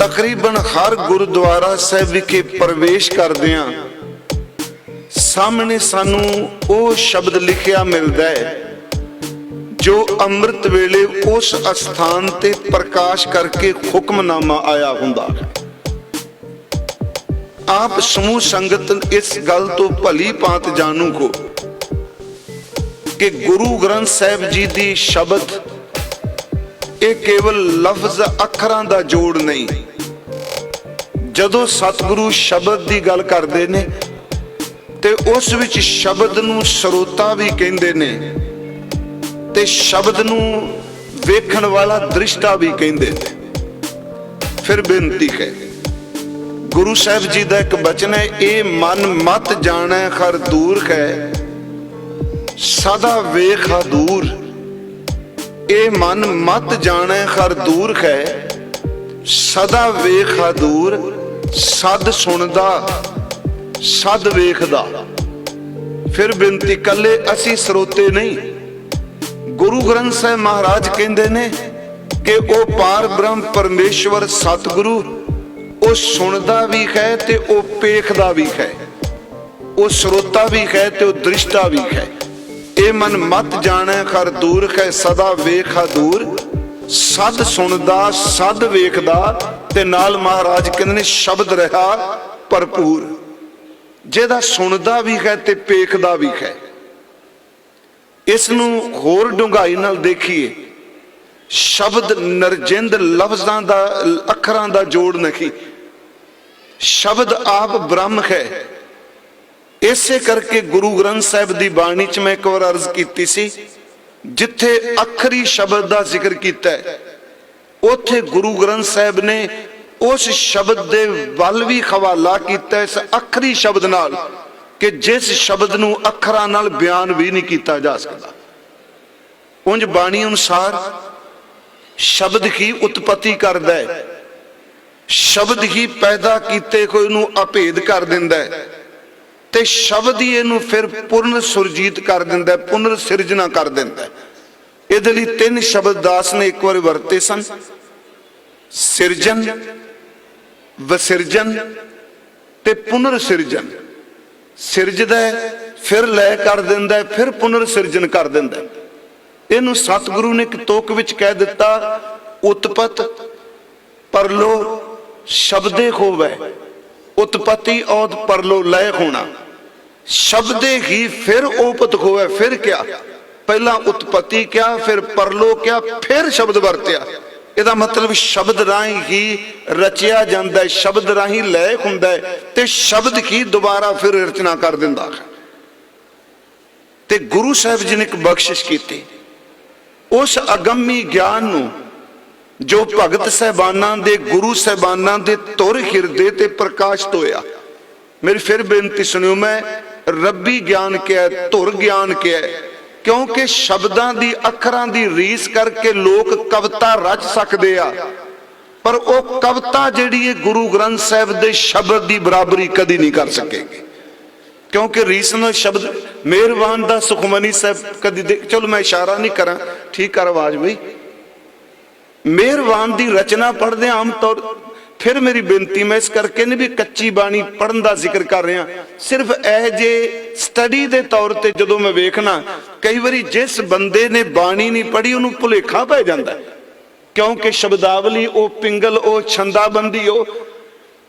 ਤਕਰੀਬਨ ਹਰ ਗੁਰਦੁਆਰਾ ਸਾਹਿਬ ਵਿਖੇ ਪ੍ਰਵੇਸ਼ ਕਰਦਿਆਂ ਸਾਹਮਣੇ ਸਾਨੂੰ ਉਹ ਸ਼ਬਦ ਲਿਖਿਆ ਮਿਲਦਾ ਹੈ, ਜੋ ਅੰਮ੍ਰਿਤ ਵੇਲੇ ਉਸ ਅਸਥਾਨ ਤੇ ਪ੍ਰਕਾਸ਼ ਕਰਕੇ ਹੁਕਮਨਾਮਾ ਆਇਆ ਹੁੰਦਾ ਹੈ। ਆਪ ਸਮੂਹ ਸੰਗਤ ਇਸ ਗੱਲ ਤੋਂ ਭਲੀ ਭਾਂਤ ਜਾਣੂ ਕੋ ਕਿ ਗੁਰੂ ਗ੍ਰੰਥ ਸਾਹਿਬ ਜੀ ਦੀ ਸ਼ਬਦ ਇਹ ਕੇਵਲ ਲਫ਼ਜ਼ ਅੱਖਰਾਂ ਦਾ ਜੋੜ ਨਹੀਂ ਜਦੋਂ ਸਤਿਗੁਰੂ ਸ਼ਬਦ ਦੀ ਗੱਲ ਕਰਦੇ ਨੇ ਤੇ ਉਸ ਵਿੱਚ ਸ਼ਬਦ ਨੂੰ ਸਰੋਤਾ ਵੀ ਕਹਿੰਦੇ ਨੇ ਤੇ ਸ਼ਬਦ ਨੂੰ ਵੇਖਣ ਵਾਲਾ ਦ੍ਰਿਸ਼ਟਾ ਵੀ ਕਹਿੰਦੇ ਨੇ। ਫਿਰ ਬੇਨਤੀ ਹੈ, ਗੁਰੂ ਸਾਹਿਬ ਜੀ ਦਾ ਇੱਕ ਬਚਨ ਹੈ, ਇਹ ਮਨ ਮਤ ਜਾਣੈ ਖਰ ਦੂਰ ਹੈ, ਸਦਾ ਵੇਖਾ ਦੂਰ। ਇਹ ਮਨ ਮਤ ਜਾਣੈ ਖਰ ਦੂਰ ਹੈ, ਸਦਾ ਵੇਖਾ ਦੂਰ। ਸਦ ਸੁਣਦਾ, ਸਦ ਵੇਖਦਾ। ਫਿਰ ਬੇਨਤੀ ਕੱਲੇ ਅਸੀਂ ਸਰੋਤੇ ਨਹੀਂ। ਗੁਰੂ ਗ੍ਰੰਥ ਸਾਹਿਬ ਮਹਾਰਾਜ ਕਹਿੰਦੇ ਨੇ ਕਿ ਉਹ ਪਾਰ ਬ੍ਰਹਮ ਪਰਮੇਸ਼ਵਰ ਸਤਿਗੁਰੂ, ਉਹ ਸੁਣਦਾ ਵੀ ਹੈ ਤੇ ਉਹ ਪੇਖਦਾ ਵੀ ਹੈ। ਉਹ ਸਰੋਤਾ ਵੀ ਹੈ ਤੇ ਉਹ ਦ੍ਰਿਸ਼ਟਾ ਵੀ ਹੈ। ਇਹ ਮਨ ਮਤ ਜਾਣੈ ਖਰ ਦੂਰ ਹੈ, ਸਦਾ ਵੇਖਾ ਦੂਰ। ਸਦ ਸੁਣਦਾ, ਸਦ ਵੇਖਦਾ ਤੇ ਨਾਲ ਮਹਾਰਾਜ ਕਹਿੰਦੇ ਨੇ, ਸ਼ਬਦ ਰਹਾ ਭਰਪੂਰ। ਜਿਹਦਾ ਸੁਣਦਾ ਵੀ ਹੈ ਤੇ ਪੇਖਦਾ ਵੀ ਹੈ। ਇਸ ਨੂੰ ਹੋਰ ਡੂੰਘਾਈ ਨਾਲ ਦੇਖੀਏ, ਸ਼ਬਦ ਨਰਜਿੰਦ ਲਫ਼ਜ਼ਾਂ ਦਾ, ਅੱਖਰਾਂ ਦਾ ਜੋੜ ਨਹੀਂ। ਸ਼ਬਦ ਆਪ ਬ੍ਰਹਮ ਹੈ। ਇਸੇ ਕਰਕੇ ਗੁਰੂ ਗ੍ਰੰਥ ਸਾਹਿਬ ਦੀ ਬਾਣੀ ਚ ਮੈਂ ਇੱਕ ਵਾਰ ਅਰਜ਼ ਕੀਤੀ ਸੀ, ਜਿੱਥੇ ਅੱਖਰੀ ਸ਼ਬਦ ਦਾ ਜ਼ਿਕਰ ਕੀਤਾ ਹੈ ਉੱਥੇ ਗੁਰੂ ਗ੍ਰੰਥ ਸਾਹਿਬ ਨੇ ਉਸ ਸ਼ਬਦ ਦੇ ਵੱਲ ਵੀ ਹਵਾਲਾ ਕੀਤਾ, ਇਸ ਅੱਖਰੀ ਸ਼ਬਦ ਨਾਲ, ਕਿ ਜਿਸ ਸ਼ਬਦ ਨੂੰ ਅੱਖਰਾਂ ਨਾਲ ਬਿਆਨ ਵੀ ਨਹੀਂ ਕੀਤਾ ਜਾ ਸਕਦਾ। ਉੰਜ ਬਾਣੀ ਅਨੁਸਾਰ ਸ਼ਬਦ ਹੀ ਉਤਪਤੀ ਕਰਦਾ ਹੈ। ਸ਼ਬਦ ਹੀ ਪੈਦਾ ਕੀਤੇ ਕੋਈ ਨੂੰ ਅਭੇਦ ਕਰ ਦਿੰਦਾ ਹੈ। ਤੇ ਸ਼ਬਦ ਹੀ ਇਹਨੂੰ ਫਿਰ ਪੁਰਨ ਸੁਰਜੀਤ ਕਰ ਦਿੰਦਾ ਹੈ, ਪੁਨਰ ਸਿਰਜਣਾ ਕਰ ਦਿੰਦਾ ਹੈ। ਇਹਦੇ ਲਈ ਤਿੰਨ ਸ਼ਬਦ ਦਾਸ ਨੇ ਇੱਕ ਵਾਰ ਵਰਤੇ ਸਨ। ਸਿਰਜਨ, ਵਸਿਰਜਨ ਤੇ ਪੁਨਰ ਸਿਰਜਨ ਸਿਰਜਦਾ ਫਿਰ ਲੈ ਕਰ ਦਿੰਦਾ ਫਿਰ ਪੁਨਰ ਸਿਰਜਨ ਕਰ ਦਿੰਦਾ ਇਹਨੂੰ ਸਤਿਗੁਰੂ ਨੇ ਇੱਕ ਤੋਕ ਵਿੱਚ ਕਹਿ ਦਿੱਤਾ, ਉਤਪਤ ਪਰਲੋ ਸ਼ਬਦੇ ਹੋਵੇ ਉਤਪਤੀ ਔਦ ਪਰਲੋ ਲੈ ਹੋਣਾ। ਸ਼ਬਦੇ ਹੀ ਫਿਰ ਉਪਤ ਹੋਵੇ ਫਿਰ ਕਿਆ? ਪਹਿਲਾਂ ਉਤਪਤੀ ਕਿਹਾ ਫਿਰ ਪਰਲੋ ਕਿਹਾ ਫਿਰ ਸ਼ਬਦ ਵਰਤਿਆ। ਇਹਦਾ ਮਤਲਬ ਸ਼ਬਦ ਰਾਹੀਂ ਹੀ ਰਚਿਆ ਜਾਂਦਾ ਹੈ, ਸ਼ਬਦ ਰਾਹੀਂ ਲੈ ਹੁੰਦਾ ਹੈ ਤੇ ਸ਼ਬਦ ਹੀ ਦੁਬਾਰਾ ਫਿਰ ਰਚਨਾ ਕਰ ਦਿੰਦਾ ਹੈ। ਤੇ ਗੁਰੂ ਸਾਹਿਬ ਜੀ ਨੇ ਇੱਕ ਬਖਸ਼ਿਸ਼ ਕੀਤੀ। ਉਸ ਅਗੰਮੀ ਗਿਆਨ ਨੂੰ ਜੋ ਭਗਤ ਸਹਿਬਾਨਾਂ ਦੇ, ਗੁਰੂ ਸਹਿਬਾਨਾਂ ਦੇ ਤੁਰ ਹਿਰਦੇ ਤੇ ਪ੍ਰਕਾਸ਼ਿਤ ਹੋਇਆ। ਮੇਰੀ ਫਿਰ ਬੇਨਤੀ ਸੁਣਿਓ ਮੈਂ, ਰੱਬੀ ਗਿਆਨ ਕਿਹਾ ਧੁਰ ਗਿਆਨ ਕਿਹਾ ਕਿਉਂਕਿ ਸ਼ਬਦਾਂ ਦੀ ਅੱਖਰਾਂ ਦੀ ਰੀਸ ਕਰਕੇ ਲੋਕ ਕਵਿਤਾ ਰਚ ਸਕਦੇ ਆ। ਪਰ ਉਹ ਕਵਿਤਾ ਜਿਹੜੀ ਹੈ ਗੁਰੂ ਗ੍ਰੰਥ ਸਾਹਿਬ ਦੇ ਸ਼ਬਦ ਦੀ ਬਰਾਬਰੀ ਕਦੀ ਨਹੀਂ ਕਰ ਸਕੇਗੀ। ਕਿਉਂਕਿ ਰੀਸਨਲ ਸ਼ਬਦ, ਮਿਹਰਬਾਨ ਦਾ ਸੁਖਮਨੀ ਸਾਹਿਬ ਕਦੀ ਦੇਖ ਚਲੋ ਮੈਂ ਇਸ਼ਾਰਾ ਨਹੀਂ ਕਰਾਂ, ਠੀਕ ਕਰ ਆਵਾਜ਼ ਬਈ। ਮਿਹਰਬਾਨ ਦੀ ਰਚਨਾ ਪੜ੍ਹਦੇ ਹਾਂ ਆਮ ਤੌਰ ਫਿਰ ਮੇਰੀ ਬੇਨਤੀ, ਮੈਂ ਇਸ ਕਰਕੇ ਨਹੀਂ ਵੀ ਕੱਚੀ ਬਾਣੀ ਪੜਨ ਦਾ ਜ਼ਿਕਰ ਕਰ ਰਿਹਾ। ਸਿਰਫ ਇਹ ਜੇ ਸਟੱਡੀ ਦੇ ਤੌਰ ਤੇ ਜਦੋਂ ਮੈਂ ਵੇਖਣਾ, ਕਈ ਵਾਰੀ ਜਿਸ ਬੰਦੇ ਨੇ ਬਾਣੀ ਨਹੀਂ ਪੜ੍ਹੀ, ਉਹਨੂੰ ਭੁਲੇਖਾ ਪੈ ਜਾਂਦਾ ਕਿਉਂਕਿ ਸ਼ਬਦਾਵਲੀ ਉਹ ਪਿੰਗਲ, ਉਹ ਛੰਦਾਬੰਦੀ, ਉਹ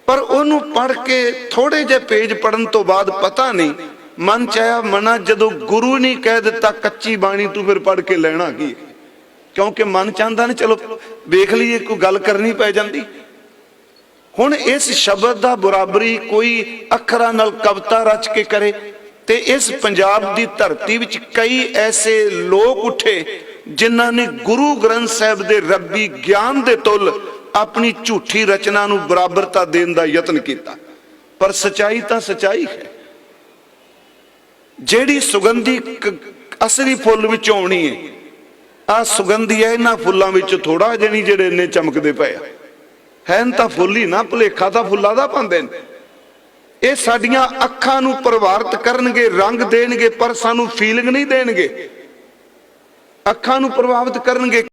ਪਰ ਉਹਨੂੰ ਪੜ੍ਹ ਕੇ ਥੋੜੇ ਜਿਹੇ ਪੇਜ ਪੜਨ ਤੋਂ ਬਾਅਦ ਪਤਾ ਨਹੀਂ, ਮਨ ਚ ਆਇਆ ਮਨਾ, ਜਦੋਂ ਗੁਰੂ ਨੇ ਕਹਿ ਦਿੱਤਾ, ਕੱਚੀ ਬਾਣੀ ਤੂੰ ਫਿਰ ਪੜ੍ਹ ਕੇ ਲੈਣਾ ਕੀ? ਕਿਉਂਕਿ ਮਨ ਚਾਹੁੰਦਾ ਨਾ, ਚਲੋ ਵੇਖ ਲਈਏ, ਕੋਈ ਗੱਲ ਕਰਨੀ ਪੈ ਜਾਂਦੀ। ਹੁਣ ਇਸ ਸ਼ਬਦ ਦਾ ਬਰਾਬਰੀ ਕੋਈ ਅੱਖਰਾਂ ਨਾਲ ਕਵਿਤਾ ਰਚ ਕੇ ਕਰੇ ਤੇ ਇਸ ਪੰਜਾਬ ਦੀ ਧਰਤੀ ਵਿੱਚ ਕਈ ਐਸੇ ਲੋਕ ਉੱਠੇ ਜਿਨ੍ਹਾਂ ਨੇ ਗੁਰੂ ਗ੍ਰੰਥ ਸਾਹਿਬ ਦੇ ਰੱਬੀ ਗਿਆਨ ਦੇ ਤੁਲ ਆਪਣੀ ਝੂਠੀ ਰਚਨਾ ਨੂੰ ਬਰਾਬਰਤਾ ਦੇਣ ਦਾ ਯਤਨ ਕੀਤਾ। ਪਰ ਸਚਾਈ ਤਾਂ ਸਚਾਈ ਹੈ। ਜਿਹੜੀ ਸੁਗੰਧੀ ਅਸਲੀ ਫੁੱਲ ਵਿੱਚ ਆਉਣੀ ਹੈ ਆ ਸੁਗੰਧੀ ਹੈ, ਇਹਨਾਂ ਫੁੱਲਾਂ ਵਿੱਚ ਥੋੜਾ ਜਣੀ ਜਿਹੜੇ ਇੰਨੇ ਚਮਕਦੇ ਪਏ ਆ। ਹੈਨ ਤਾਂ ਫੁੱਲ ਹੀ ਨਾ, ਭੁਲੇਖਾ ਤਾਂ ਫੁੱਲਾਂ ਦਾ ਪਾਉਂਦੇ ਨੇ। ਇਹ ਸਾਡੀਆਂ ਅੱਖਾਂ ਨੂੰ ਪ੍ਰਭਾਵਿਤ ਕਰਨਗੇ, ਰੰਗ ਦੇਣਗੇ, ਪਰ ਸਾਨੂੰ ਫੀਲਿੰਗ ਨਹੀਂ ਦੇਣਗੇ। ਅੱਖਾਂ ਨੂੰ ਪ੍ਰਭਾਵਿਤ ਕਰਨਗੇ।